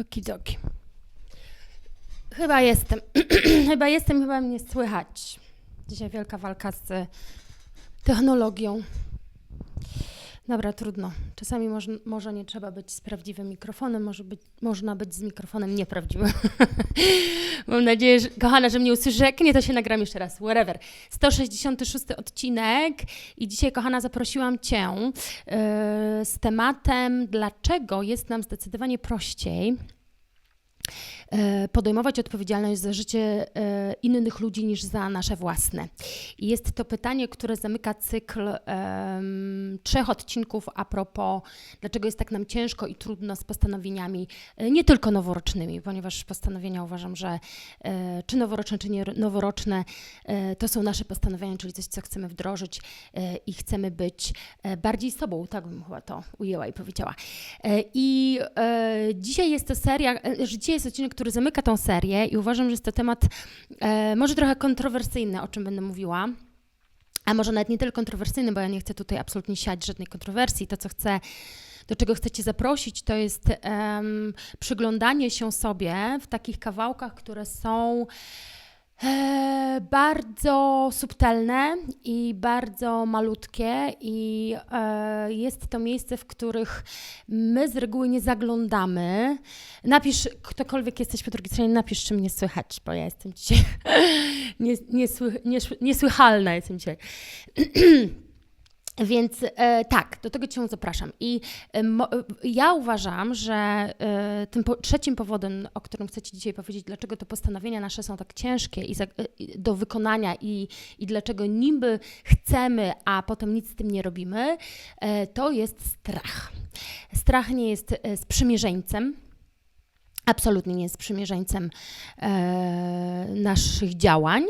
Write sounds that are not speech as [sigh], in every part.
Okidoki. Chyba jestem. [clears throat] chyba jestem, chyba mnie słychać. Dzisiaj wielka walka z technologią. Dobra, trudno. Czasami moż, może nie trzeba być z prawdziwym mikrofonem, może być, można być z mikrofonem nieprawdziwym. [laughs] Mam nadzieję, że, kochana, że mnie usłyszy. Jak nie, to się nagram jeszcze raz. Whatever. 166 odcinek i dzisiaj, kochana, zaprosiłam Cię yy, z tematem, dlaczego jest nam zdecydowanie prościej podejmować odpowiedzialność za życie e, innych ludzi niż za nasze własne. I jest to pytanie, które zamyka cykl um, trzech odcinków a propos, dlaczego jest tak nam ciężko i trudno z postanowieniami, e, nie tylko noworocznymi, ponieważ postanowienia uważam, że czy noworoczne, czy nie noworoczne, to są nasze postanowienia, czyli coś, co chcemy wdrożyć i chcemy być bardziej sobą, tak bym chyba to ujęła i powiedziała. I dzisiaj jest to seria, dzisiaj jest odcinek, który zamyka tą serię i uważam, że jest to temat e, może trochę kontrowersyjny, o czym będę mówiła. A może nawet nie tyle kontrowersyjny, bo ja nie chcę tutaj absolutnie siać żadnej kontrowersji. To, co chcę do czego chcecie zaprosić, to jest um, przyglądanie się sobie w takich kawałkach, które są E, bardzo subtelne i bardzo malutkie, i e, jest to miejsce, w których my z reguły nie zaglądamy. Napisz, ktokolwiek jesteś po drugiej stronie, napisz, czy mnie słychać, bo ja jestem dzisiaj [laughs] niesły, niesłychalna jestem dzisiaj. [clears throat] Więc e, tak, do tego Cię zapraszam. I e, mo, e, ja uważam, że e, tym po, trzecim powodem, o którym chcę Ci dzisiaj powiedzieć, dlaczego te postanowienia nasze są tak ciężkie i za, e, do wykonania i, i dlaczego niby chcemy, a potem nic z tym nie robimy, e, to jest strach. Strach nie jest sprzymierzeńcem, absolutnie nie jest sprzymierzeńcem e, naszych działań.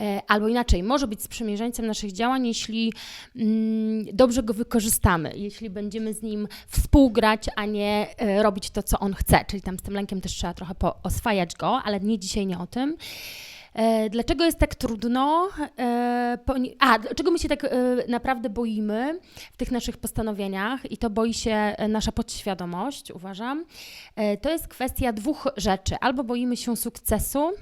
E, albo inaczej, może być sprzymierzeńcem naszych działań, jeśli mm, dobrze go wykorzystamy, jeśli będziemy z nim współgrać, a nie e, robić to, co on chce. Czyli tam z tym lękiem też trzeba trochę oswajać go, ale nie dzisiaj nie o tym. E, dlaczego jest tak trudno? E, a, dlaczego my się tak e, naprawdę boimy w tych naszych postanowieniach i to boi się nasza podświadomość, uważam? To jest kwestia dwóch rzeczy. Albo boimy się sukcesu,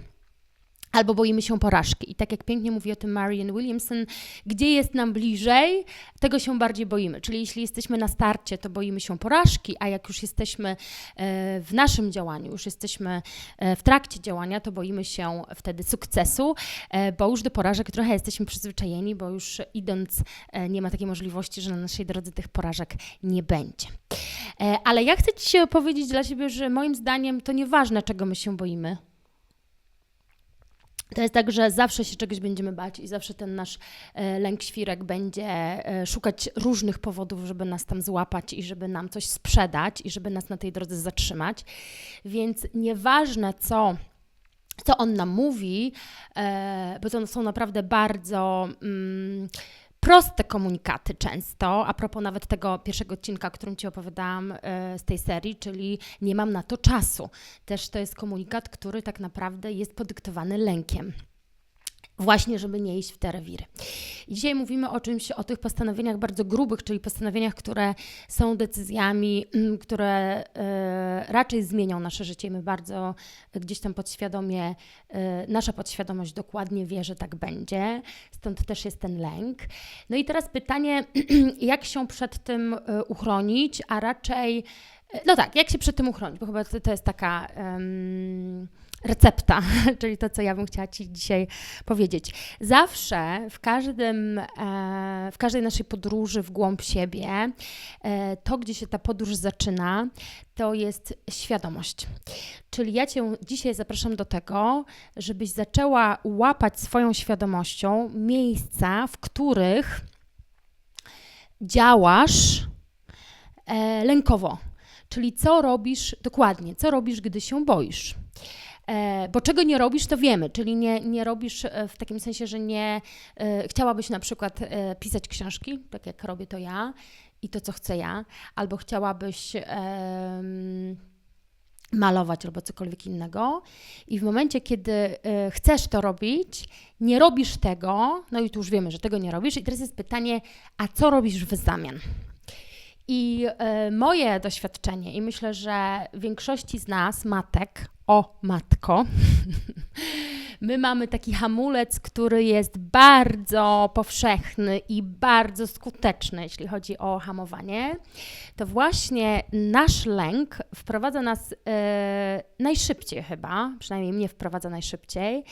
albo boimy się porażki. I tak jak pięknie mówi o tym Marian Williamson, gdzie jest nam bliżej, tego się bardziej boimy. Czyli jeśli jesteśmy na starcie, to boimy się porażki, a jak już jesteśmy e, w naszym działaniu, już jesteśmy e, w trakcie działania, to boimy się wtedy sukcesu, e, bo już do porażek trochę jesteśmy przyzwyczajeni, bo już idąc nie ma takiej możliwości, że na naszej drodze tych porażek nie będzie. Ale ja chcę Ci się opowiedzieć dla siebie, że moim zdaniem to nieważne, czego my się boimy to jest tak, że zawsze się czegoś będziemy bać i zawsze ten nasz e, lęk świrek będzie e, szukać różnych powodów, żeby nas tam złapać i żeby nam coś sprzedać i żeby nas na tej drodze zatrzymać. Więc nieważne co co on nam mówi, e, bo to są naprawdę bardzo. Proste komunikaty często, a propos nawet tego pierwszego odcinka, o którym Ci opowiadałam e, z tej serii, czyli nie mam na to czasu. Też to jest komunikat, który tak naprawdę jest podyktowany lękiem właśnie, żeby nie iść w te rewiry. Dzisiaj mówimy o czymś, o tych postanowieniach bardzo grubych, czyli postanowieniach, które są decyzjami, mm, które y, raczej zmienią nasze życie. My bardzo gdzieś tam podświadomie, y, nasza podświadomość dokładnie wie, że tak będzie, stąd też jest ten lęk. No i teraz pytanie, [clears throat] jak się przed tym uchronić, a raczej, no tak, jak się przed tym uchronić, bo chyba to, to jest taka recepta, [laughs] czyli to, co ja bym chciała Ci dzisiaj powiedzieć. Zawsze w, każdym, e, w każdej naszej podróży w głąb siebie, e, to, gdzie się ta podróż zaczyna, to jest świadomość. Czyli ja Cię dzisiaj zapraszam do tego, żebyś zaczęła łapać swoją świadomością miejsca, w których działasz e, lękowo. Czyli co robisz dokładnie, co robisz, gdy się boisz. E, bo czego nie robisz, to wiemy, czyli nie, nie robisz e, w takim sensie, że nie e, chciałabyś na przykład pisać książki, tak jak robię to ja i to, co chcę ja, albo chciałabyś malować albo cokolwiek innego. I w momencie, kiedy chcesz to robić, nie robisz tego, no i tu już wiemy, że tego nie robisz, i teraz jest pytanie, a co robisz w zamian? I e, moje doświadczenie, i myślę, że większości z nas, matek, o matko, [laughs] my mamy taki hamulec, który jest bardzo powszechny i bardzo skuteczny, jeśli chodzi o hamowanie, to właśnie nasz lęk wprowadza nas e, najszybciej chyba, przynajmniej mnie wprowadza najszybciej,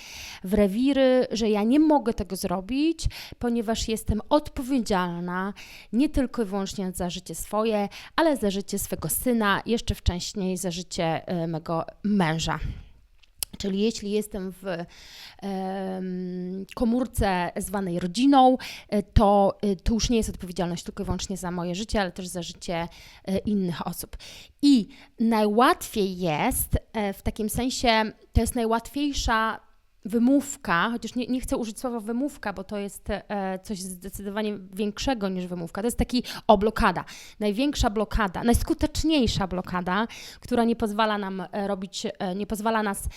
w rewiry, że ja nie mogę tego zrobić, ponieważ jestem odpowiedzialna nie tylko i wyłącznie za życie swoje, ale za życie swego syna, jeszcze wcześniej za życie e, mego męża. Czyli jeśli jestem w komórce zwanej rodziną, e, to e, to już nie jest odpowiedzialność tylko i wyłącznie za moje życie, ale też za życie e, innych osób. I najłatwiej jest w takim sensie, to jest najłatwiejsza wymówka, chociaż nie, nie, chcę użyć słowa wymówka, bo to jest e, coś zdecydowanie większego niż wymówka. To jest taki o blokada. Największa blokada, najskuteczniejsza blokada, która nie pozwala nam e, robić, e, nie pozwala nas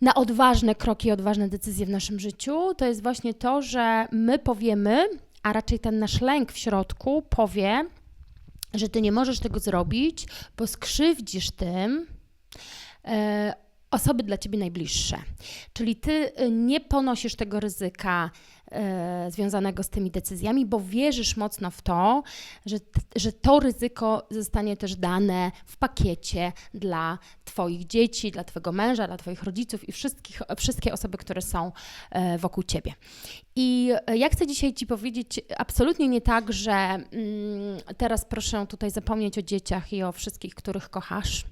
na odważne kroki, odważne decyzje w naszym życiu, to jest właśnie to, że my powiemy, a raczej ten nasz lęk w środku powie, że ty nie możesz tego zrobić, bo skrzywdzisz tym e, osoby dla ciebie najbliższe. Czyli ty e, nie ponosisz tego ryzyka e, związanego z tymi decyzjami, bo wierzysz mocno w to, że, że to ryzyko zostanie też dane w pakiecie dla Twoich dzieci, dla Twojego męża, dla Twoich rodziców i wszystkich, wszystkie osoby, które są e, wokół Ciebie. I ja chcę dzisiaj Ci powiedzieć absolutnie nie tak, że mm, teraz proszę tutaj zapomnieć o dzieciach i o wszystkich, których kochasz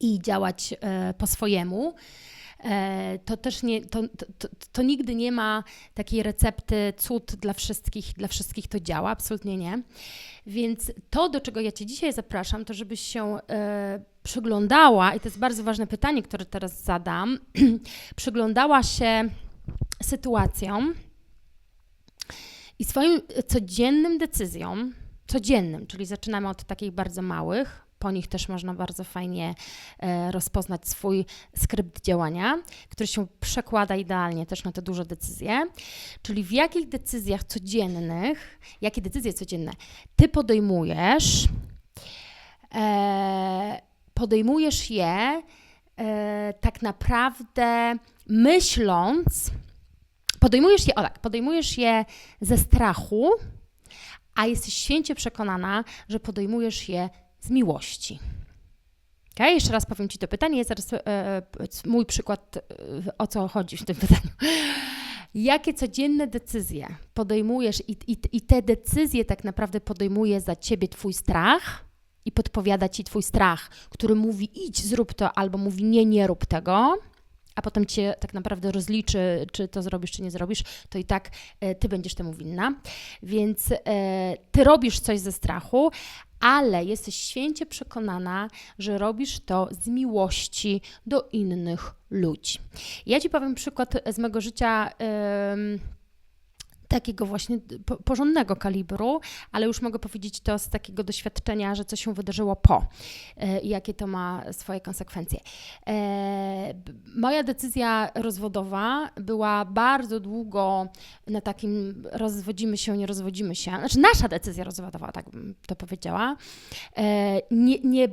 i działać e, po swojemu. E, to też nie, to, to, to, nigdy nie ma takiej recepty cud dla wszystkich, dla wszystkich to działa, absolutnie nie. Więc to, do czego ja Cię dzisiaj zapraszam, to żebyś się e, przyglądała, i to jest bardzo ważne pytanie, które teraz zadam, [clears throat] przyglądała się sytuacjom i swoim codziennym decyzjom, codziennym, czyli zaczynamy od takich bardzo małych, po nich też można bardzo fajnie e, rozpoznać swój skrypt działania, który się przekłada idealnie też na te duże decyzje. Czyli w jakich decyzjach codziennych, jakie decyzje codzienne ty podejmujesz, e, podejmujesz je e, tak naprawdę myśląc, podejmujesz je, o tak, podejmujesz je ze strachu, a jesteś święcie przekonana, że podejmujesz je z miłości. Okay? Jeszcze raz powiem Ci to pytanie, zaraz e, e, mój przykład, e, o co chodzi w tym pytaniu. Jakie codzienne decyzje podejmujesz i, i, i te decyzje tak naprawdę podejmuje za Ciebie Twój strach i podpowiada Ci Twój strach, który mówi idź, zrób to, albo mówi nie, nie rób tego, a potem Cię tak naprawdę rozliczy, czy to zrobisz, czy nie zrobisz, to i tak e, Ty będziesz temu winna. Więc e, Ty robisz coś ze strachu, ale jesteś święcie przekonana, że robisz to z miłości do innych ludzi. Ja Ci powiem przykład z mego życia. Yy, takiego właśnie porządnego kalibru, ale już mogę powiedzieć to z takiego doświadczenia, że co się wydarzyło po e, i jakie to ma swoje konsekwencje. E, moja decyzja rozwodowa była bardzo długo na takim rozwodzimy się, nie rozwodzimy się, znaczy nasza decyzja rozwodowa, tak bym to powiedziała. E, nie, nie,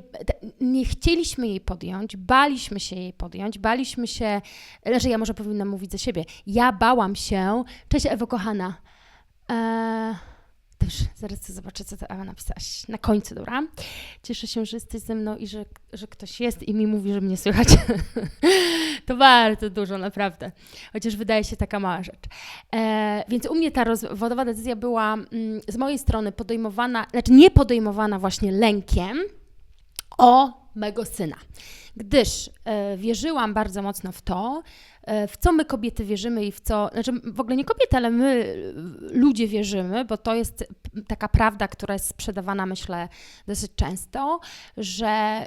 nie chcieliśmy jej podjąć, baliśmy się jej podjąć, baliśmy się, znaczy ja może powinnam mówić za siebie, ja bałam się, cześć Ewo kochana, Eee, też zaraz zobaczę, co ty Ewa napisałaś na końcu, dobra? Cieszę się, że jesteś ze mną i że, że ktoś jest i mi mówi, że mnie słychać. [laughs] to bardzo dużo, naprawdę. Chociaż wydaje się taka mała rzecz. Eee, więc u mnie ta rozwodowa decyzja była mm, z mojej strony podejmowana, znaczy nie podejmowana właśnie lękiem o mego syna. Gdyż e, wierzyłam bardzo mocno w to, E, w co my kobiety wierzymy i w co, znaczy w ogóle nie kobiety, ale my ludzie wierzymy, bo to jest taka prawda, która jest sprzedawana, myślę, dosyć często, że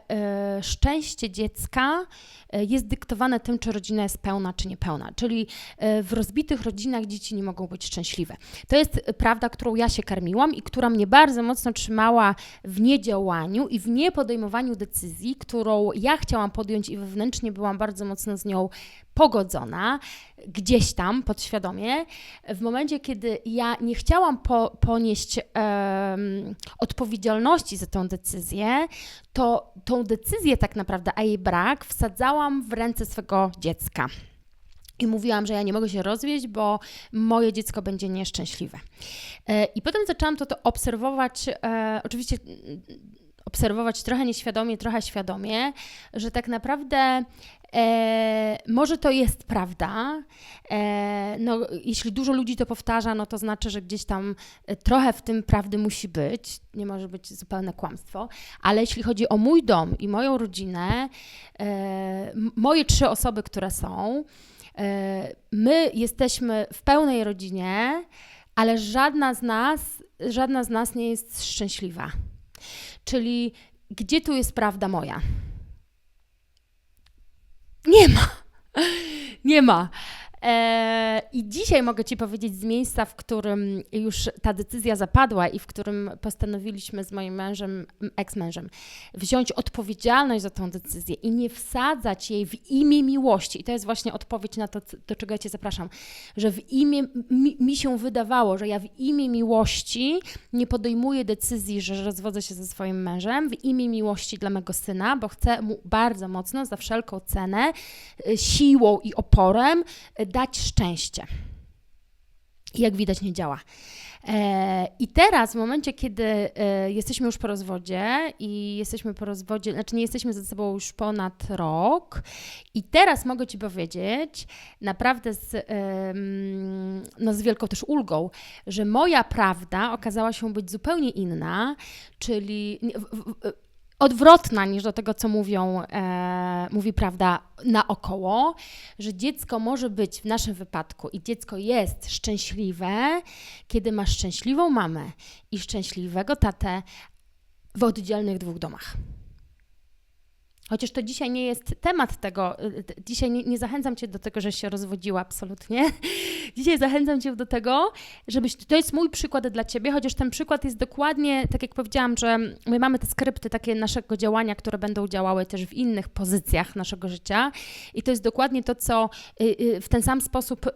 szczęście dziecka e, jest dyktowane tym, czy rodzina jest pełna, czy niepełna. Czyli w rozbitych rodzinach dzieci nie mogą być szczęśliwe. To jest prawda, którą ja się karmiłam i która mnie bardzo mocno trzymała w niedziałaniu i w niepodejmowaniu decyzji, którą ja chciałam podjąć i wewnętrznie byłam bardzo mocno z nią pogodzona, gdzieś tam podświadomie, w momencie, kiedy ja nie chciałam po, ponieść em, odpowiedzialności za tą decyzję, to tą decyzję tak naprawdę, a jej brak, wsadzałam w ręce swego dziecka. I mówiłam, że ja nie mogę się rozwieść, bo moje dziecko będzie nieszczęśliwe. E, I potem zaczęłam to, to obserwować, e, oczywiście obserwować trochę nieświadomie, trochę świadomie, że tak naprawdę e, może to jest prawda. E, no, jeśli dużo ludzi to powtarza, no to znaczy, że gdzieś tam e, trochę w tym prawdy musi być. Nie może być zupełne kłamstwo. Ale jeśli chodzi o mój dom i moją rodzinę, e, moje trzy osoby, które są, e, my jesteśmy w pełnej rodzinie, ale żadna z nas, żadna z nas nie jest szczęśliwa. Czyli gdzie tu jest prawda moja? Nie ma. [laughs] Nie ma. E, I dzisiaj mogę Ci powiedzieć z miejsca, w którym już ta decyzja zapadła i w którym postanowiliśmy z moim mężem, eks-mężem, wziąć odpowiedzialność za tą decyzję i nie wsadzać jej w imię miłości. I to jest właśnie odpowiedź na to, do czego ja Cię zapraszam, że w imię, mi, mi się wydawało, że ja w imię miłości nie podejmuję decyzji, że rozwodzę się ze swoim mężem, w imię miłości dla mego syna, bo chcę mu bardzo mocno, za wszelką cenę, y, siłą i oporem y, dać szczęście. I jak widać, nie działa. E, I teraz, w momencie, kiedy e, jesteśmy już po rozwodzie i jesteśmy po rozwodzie, znaczy nie jesteśmy ze sobą już ponad rok, i teraz mogę Ci powiedzieć, naprawdę z, no z wielką też ulgą, że moja prawda okazała się być zupełnie inna, czyli odwrotna niż do tego, co mówią, e, mówi prawda naokoło, że dziecko może być w naszym wypadku i dziecko jest szczęśliwe, kiedy ma szczęśliwą mamę i szczęśliwego tatę w oddzielnych dwóch domach. Chociaż to dzisiaj nie jest temat tego, y, t- dzisiaj nie, nie zachęcam Cię do tego, żeś się rozwodziła, absolutnie. [laughs] Dzisiaj zachęcam Cię do tego, żebyś, to jest mój przykład dla Ciebie, chociaż ten przykład jest dokładnie, tak jak powiedziałam, że my mamy te skrypty takie naszego działania, które będą działały też w innych pozycjach naszego życia i to jest dokładnie to, co y, y, w ten sam sposób y,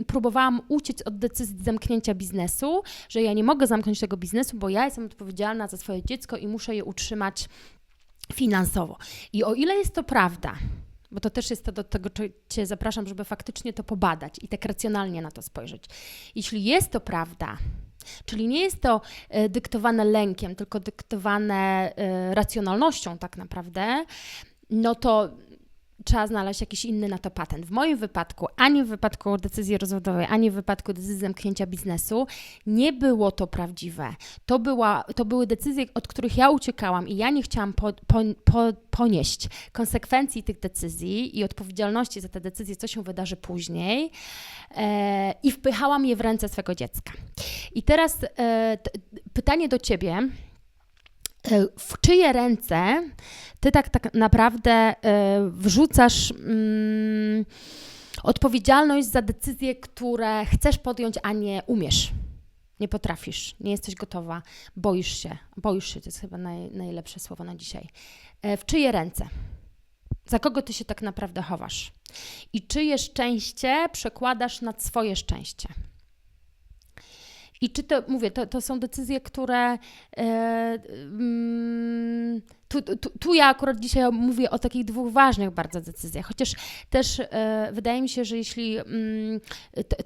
y, próbowałam uciec od decyzji zamknięcia biznesu, że ja nie mogę zamknąć tego biznesu, bo ja jestem odpowiedzialna za swoje dziecko i muszę je utrzymać finansowo. I o ile jest to prawda, bo to też jest to do tego, Cię zapraszam, żeby faktycznie to pobadać i tak racjonalnie na to spojrzeć. Jeśli jest to prawda, czyli nie jest to e, dyktowane lękiem, tylko dyktowane e, racjonalnością tak naprawdę, no to trzeba znaleźć jakiś inny na to patent. W moim wypadku, ani w wypadku decyzji rozwodowej, ani w wypadku decyzji zamknięcia biznesu, nie było to prawdziwe. To, była, to były decyzje, od których ja uciekałam i ja nie chciałam po, po, po, ponieść konsekwencji tych decyzji i odpowiedzialności za te decyzje, co się wydarzy później e, i wpychałam je w ręce swego dziecka. I teraz e, pytanie do Ciebie. E, W czyje ręce ty tak, tak naprawdę e, wrzucasz mm, odpowiedzialność za decyzje, które chcesz podjąć, a nie umiesz? Nie potrafisz, nie jesteś gotowa, boisz się. Boisz się to jest chyba naj, najlepsze słowo na dzisiaj. E, W czyje ręce? Za kogo ty się tak naprawdę chowasz? I czyje szczęście przekładasz nad swoje szczęście? I czy to, mówię, to, to są decyzje, które. E, mm, tu, tu, tu ja akurat dzisiaj mówię o takich dwóch ważnych bardzo decyzjach, chociaż też e, wydaje mi się, że jeśli mm,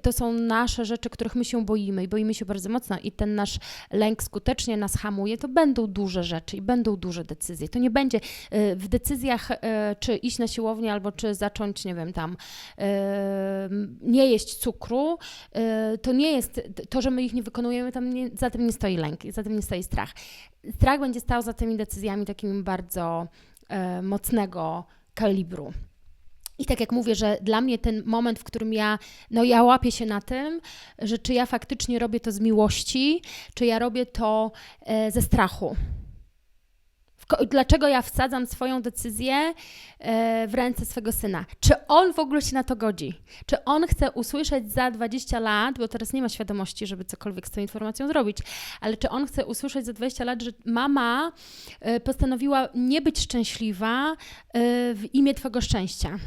to, są nasze rzeczy, których my się boimy i boimy się bardzo mocno i ten nasz lęk skutecznie nas hamuje, to będą duże rzeczy i będą duże decyzje. To nie będzie e, w decyzjach, e, czy iść na siłownię albo czy zacząć, nie wiem, tam nie jeść cukru, to nie jest to, że my ich nie wykonujemy, tam nie, za tym nie stoi lęk, za tym nie stoi strach. Strach będzie stał za tymi decyzjami takimi bardzo e, mocnego kalibru. I tak jak mówię, że dla mnie ten moment, w którym ja, no ja łapię się na tym, że czy ja faktycznie robię to z miłości, czy ja robię to e, ze strachu. Dlaczego ja wsadzam swoją decyzję e, w ręce swego syna? Czy on w ogóle się na to godzi? Czy on chce usłyszeć za 20 lat, bo teraz nie ma świadomości, żeby cokolwiek z tą informacją zrobić, ale czy on chce usłyszeć za 20 lat, że mama e, postanowiła nie być szczęśliwa e, w imię Twojego szczęścia?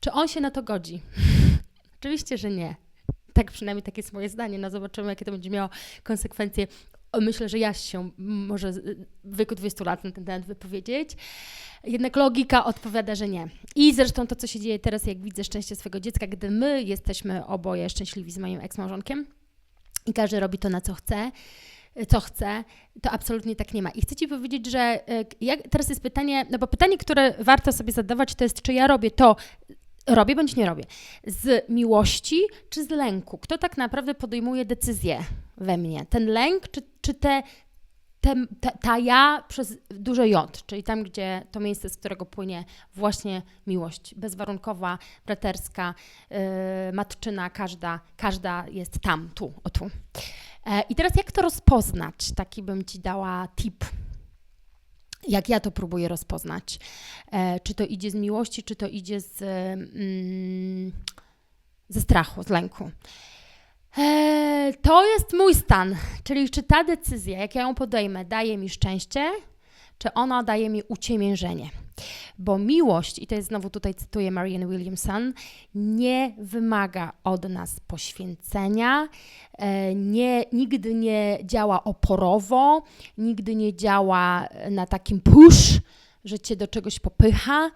Czy on się na to godzi? [laughs] Oczywiście, że nie. Tak przynajmniej takie jest moje zdanie. No zobaczymy, jakie to będzie miało konsekwencje. Myślę, że ja się może w wieku 20 lat na ten temat wypowiedzieć. Jednak logika odpowiada, że nie. I zresztą to, co się dzieje teraz, jak widzę szczęście swojego dziecka, gdy my jesteśmy oboje szczęśliwi z moim eksmałżonkiem i każdy robi to, na co chce, co chce, to absolutnie tak nie ma. I chcę Ci powiedzieć, że e, jak, teraz jest pytanie, no bo pytanie, które warto sobie zadawać, to jest, czy ja robię to, robię bądź nie robię, z miłości czy z lęku? Kto tak naprawdę podejmuje decyzję we mnie? Ten lęk czy, czy te, te, ta, ta ja przez duże J, czyli tam, gdzie to miejsce, z którego płynie właśnie miłość, bezwarunkowa, braterska, yy, matczyna, każda, każda jest tam, tu, o tu. E, I teraz jak to rozpoznać? Taki bym Ci dała tip. Jak ja to próbuję rozpoznać? E, czy to idzie z miłości, czy to idzie z, mm, ze strachu, z lęku? E, to jest mój stan, czyli czy ta decyzja, jak ja ją podejmę, daje mi szczęście, czy ona daje mi uciemiężenie. Bo miłość, i to jest znowu tutaj cytuję Marianne Williamson, nie wymaga od nas poświęcenia, e, nie, nigdy nie działa oporowo, nigdy nie działa na takim push, że cię do czegoś popycha.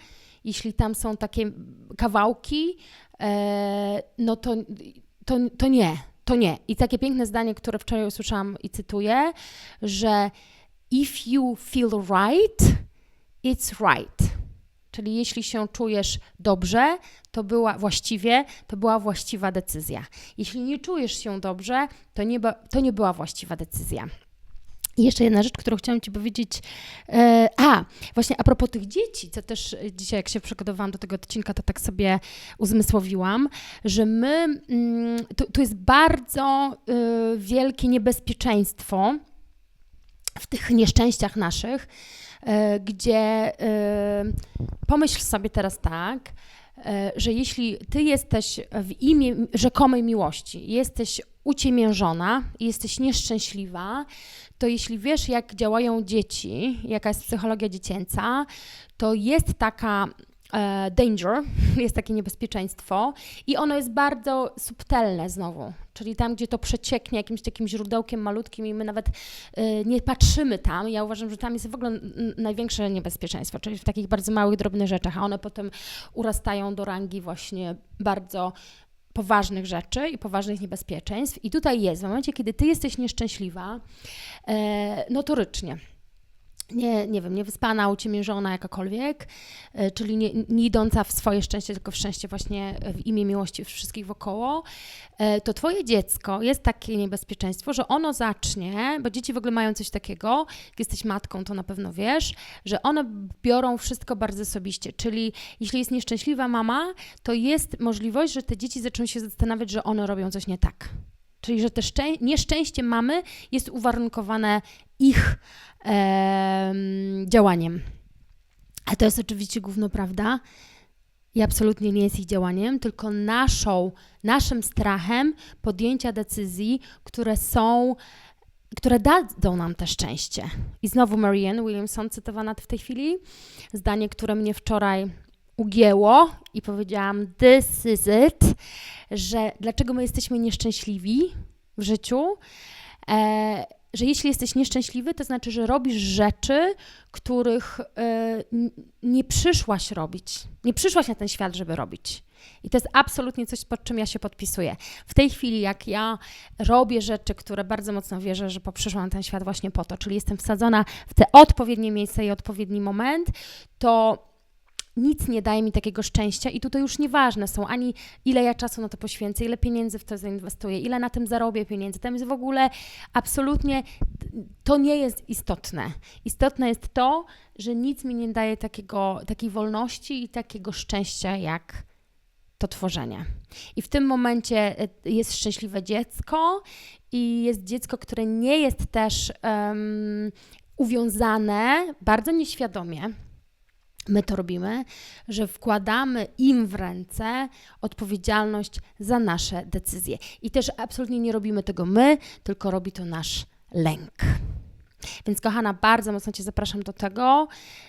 Jeśli tam są takie kawałki, e, no to, to, to nie, to nie. I takie piękne zdanie, które wczoraj usłyszałam i cytuję, że if you feel right, it's right. Czyli jeśli się czujesz dobrze, to była właściwie, to była właściwa decyzja. Jeśli nie czujesz się dobrze, to nie, to nie była właściwa decyzja. I jeszcze jedna rzecz, którą chciałam Ci powiedzieć. E, a, właśnie a propos tych dzieci, co też dzisiaj, jak się przygotowałam do tego odcinka, to tak sobie uzmysłowiłam, że my, mm, tu, jest bardzo y, wielkie niebezpieczeństwo w tych nieszczęściach naszych, e, gdzie e, pomyśl sobie teraz tak, e, że jeśli ty jesteś w imię rzekomej miłości, jesteś uciemiężona, jesteś nieszczęśliwa, to jeśli wiesz, jak działają dzieci, jaka jest psychologia dziecięca, to jest taka e, danger, [laughs] jest takie niebezpieczeństwo i ono jest bardzo subtelne znowu, czyli tam, gdzie to przecieknie jakimś takim źródełkiem malutkim i my nawet e, nie patrzymy tam. Ja uważam, że tam jest w ogóle największe niebezpieczeństwo, czyli w takich bardzo małych, drobnych rzeczach, a one potem urastają do rangi właśnie bardzo poważnych rzeczy i poważnych niebezpieczeństw. I tutaj jest, w momencie, kiedy ty jesteś nieszczęśliwa, e, notorycznie, nie, nie wiem, niewyspana, uciemiężona jakakolwiek, e, czyli nie, nie idąca w swoje szczęście, tylko w szczęście właśnie w imię miłości wszystkich wokoło, e, to twoje dziecko jest takie niebezpieczeństwo, że ono zacznie, bo dzieci w ogóle mają coś takiego, jak jesteś matką, to na pewno wiesz, że one biorą wszystko bardzo osobiście, czyli jeśli jest nieszczęśliwa mama, to jest możliwość, że te dzieci zaczną się zastanawiać, że one robią coś nie tak. Czyli, że szczę- nieszczęście mamy jest uwarunkowane ich em, działaniem. A to jest oczywiście gówno prawda i absolutnie nie jest ich działaniem, tylko naszą, naszym strachem podjęcia decyzji, które są, które dadzą nam te szczęście. I znowu Marianne Williamson cytowana w tej chwili, zdanie, które mnie wczoraj ugięło i powiedziałam this is it, że dlaczego my jesteśmy nieszczęśliwi w życiu, e, że jeśli jesteś nieszczęśliwy, to znaczy, że robisz rzeczy, których e, nie przyszłaś robić. Nie przyszłaś na ten świat, żeby robić. I to jest absolutnie coś, pod czym ja się podpisuję. W tej chwili, jak ja robię rzeczy, które bardzo mocno wierzę, że poprzyszłam na ten świat właśnie po to, czyli jestem wsadzona w te odpowiednie miejsce i odpowiedni moment, to nic nie daje mi takiego szczęścia i tutaj już nieważne są ani ile ja czasu na to poświęcę, ile pieniędzy w to zainwestuję, ile na tym zarobię pieniędzy. Tam jest w ogóle absolutnie, to nie jest istotne. Istotne jest to, że nic mi nie daje takiego, takiej wolności i takiego szczęścia jak to tworzenie. I w tym momencie e, jest szczęśliwe dziecko i jest dziecko, które nie jest też em, uwiązane bardzo nieświadomie. My to robimy, że wkładamy im w ręce odpowiedzialność za nasze decyzje. I też absolutnie nie robimy tego my, tylko robi to nasz lęk. Więc kochana, bardzo mocno Cię zapraszam do tego,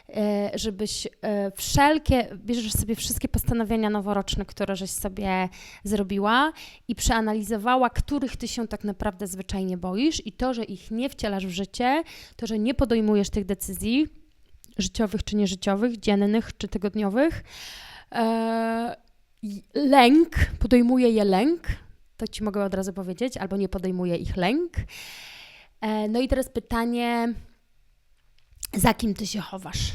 e, żebyś e, wszelkie, bierzesz sobie wszystkie postanowienia noworoczne, które żeś sobie zrobiła i przeanalizowała, których Ty się tak naprawdę zwyczajnie boisz i to, że ich nie wcielasz w życie, to, że nie podejmujesz tych decyzji życiowych czy nieżyciowych, dziennych czy tygodniowych. E, lęk, podejmuje je lęk, to Ci mogę od razu powiedzieć, albo nie podejmuje ich lęk. E, no i teraz pytanie, za kim ty się chowasz?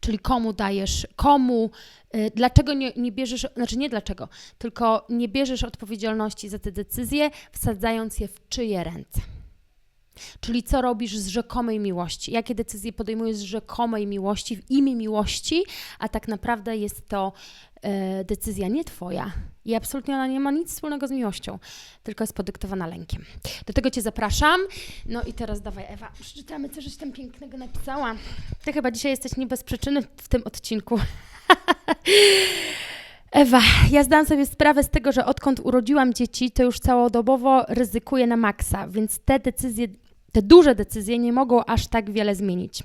Czyli komu dajesz, komu, y, dlaczego nie, nie bierzesz, znaczy nie dlaczego, tylko nie bierzesz odpowiedzialności za te decyzje, wsadzając je w czyje ręce. Czyli co robisz z rzekomej miłości? Jakie decyzje podejmujesz z rzekomej miłości, w imię miłości, a tak naprawdę jest to e, decyzja nie Twoja i absolutnie ona nie ma nic wspólnego z miłością, tylko jest podyktowana lękiem. Do tego Cię zapraszam. No i teraz dawaj, Ewa, przeczytamy, co żeś tam pięknego napisała. Ty chyba dzisiaj jesteś nie bez przyczyny w tym odcinku. [laughs] Ewa, ja zdałam sobie sprawę z tego, że odkąd urodziłam dzieci, to już całodobowo ryzykuję na maksa, więc te decyzje te duże decyzje nie mogą aż tak wiele zmienić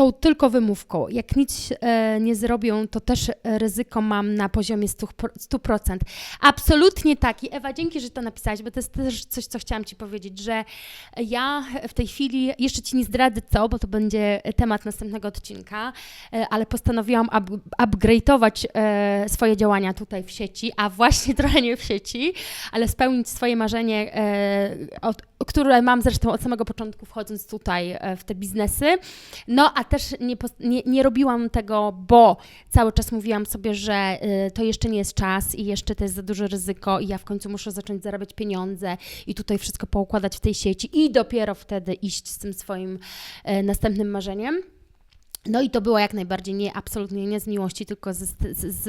są tylko wymówką. Jak nic e, nie zrobią, to też ryzyko mam na poziomie 100%. Absolutnie tak. I Ewa, dzięki, że to napisałaś, bo to jest też coś, co chciałam Ci powiedzieć, że ja w tej chwili, jeszcze Ci nie zdradzę co, bo to będzie temat następnego odcinka, e, ale postanowiłam up, upgrade'ować e, swoje działania tutaj w sieci, a właśnie [laughs] trochę nie w sieci, ale spełnić swoje marzenie, e, od, które mam zresztą od samego początku wchodząc tutaj e, w te biznesy. No, a też nie, nie, nie, robiłam tego, bo cały czas mówiłam sobie, że y, to jeszcze nie jest czas i jeszcze to jest za duże ryzyko i ja w końcu muszę zacząć zarabiać pieniądze i tutaj wszystko poukładać w tej sieci i dopiero wtedy iść z tym swoim y, następnym marzeniem. No i to było jak najbardziej nie, absolutnie nie z miłości, tylko z, z, z,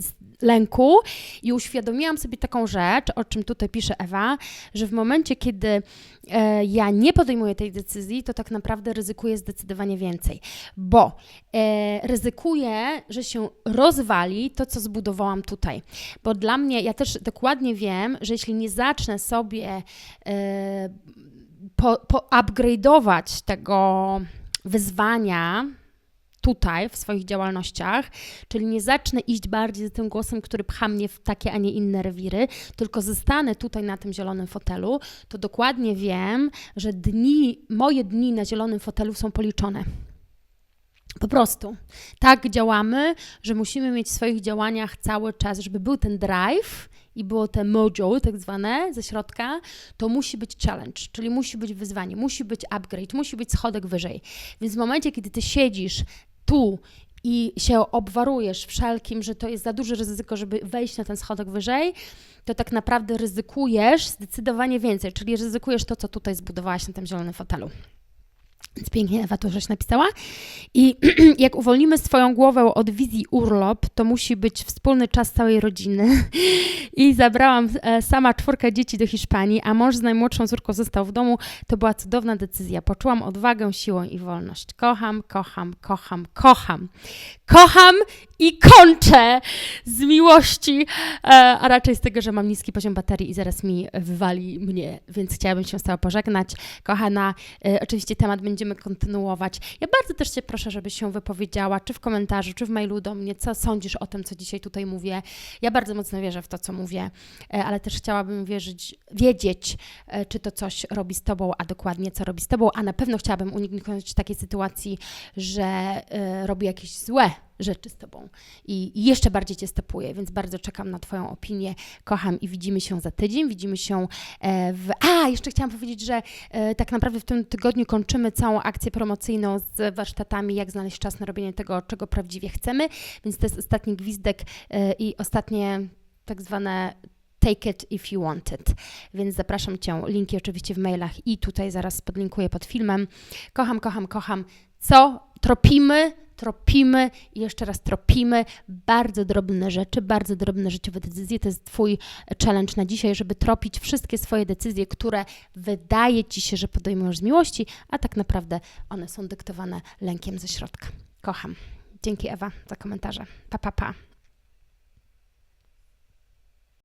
z, lęku. I uświadomiłam sobie taką rzecz, o czym tutaj pisze Ewa, że w momencie, kiedy e, ja nie podejmuję tej decyzji, to tak naprawdę ryzykuję zdecydowanie więcej, bo e, ryzykuję, że się rozwali to, co zbudowałam tutaj. Bo dla mnie, ja też dokładnie wiem, że jeśli nie zacznę sobie e, po, po upgrade'ować tego wyzwania, tutaj, w swoich działalnościach, czyli nie zacznę iść bardziej za tym głosem, który pcha mnie w takie, a nie inne rewiry, tylko zostanę tutaj na tym zielonym fotelu, to dokładnie wiem, że dni, moje dni na zielonym fotelu są policzone. Po prostu. Tak działamy, że musimy mieć w swoich działaniach cały czas, żeby był ten drive i było te mojo, tak zwane, ze środka, to musi być challenge, czyli musi być wyzwanie, musi być upgrade, musi być schodek wyżej. Więc w momencie, kiedy ty siedzisz tu i się obwarujesz wszelkim, że to jest za duże ryzyko, żeby wejść na ten schodek wyżej, to tak naprawdę ryzykujesz zdecydowanie więcej, czyli ryzykujesz to, co tutaj zbudowałaś na tym zielonym fotelu. Więc pięknie Ewa to żeś napisała. I [clears throat] jak uwolnimy swoją głowę od wizji urlop, to musi być wspólny czas całej rodziny. [laughs] I zabrałam e, sama czwórkę dzieci do Hiszpanii, a mąż z najmłodszą córką został w domu. To była cudowna decyzja. Poczułam odwagę, siłę i wolność. Kocham, kocham, kocham, kocham. Kocham i kończę z miłości, e, a raczej z tego, że mam niski poziom baterii i zaraz mi wywali mnie, więc chciałabym się z Tobą pożegnać. Kochana, e, oczywiście temat będziemy kontynuować. Ja bardzo też Cię proszę, żebyś się wypowiedziała, czy w komentarzu, czy w mailu do mnie, co sądzisz o tym, co dzisiaj tutaj mówię. Ja bardzo mocno wierzę w to, co mówię, e, ale też chciałabym wierzyć, wiedzieć, czy to coś robi z Tobą, a dokładnie co robi z Tobą, a na pewno chciałabym uniknąć takiej sytuacji, że robi jakieś złe rzeczy z Tobą. I jeszcze bardziej Cię stopuję, więc bardzo czekam na Twoją opinię. Kocham i widzimy się za tydzień. Widzimy się e, w. A, jeszcze chciałam powiedzieć, że e, tak naprawdę w tym tygodniu kończymy całą akcję promocyjną z warsztatami, jak znaleźć czas na robienie tego, czego prawdziwie chcemy. Więc to jest ostatni gwizdek e, i ostatnie tak zwane take it if you want it. Więc zapraszam Cię, linki oczywiście w mailach i tutaj zaraz podlinkuję pod filmem. Kocham, kocham, kocham. Co tropimy, tropimy i jeszcze raz tropimy bardzo drobne rzeczy, bardzo drobne życiowe decyzje. To jest Twój challenge na dzisiaj, żeby tropić wszystkie swoje decyzje, które wydaje Ci się, że podejmujesz z miłości, a tak naprawdę one są dyktowane lękiem ze środka. Kocham. Dzięki Ewa za komentarze. Pa, pa, pa.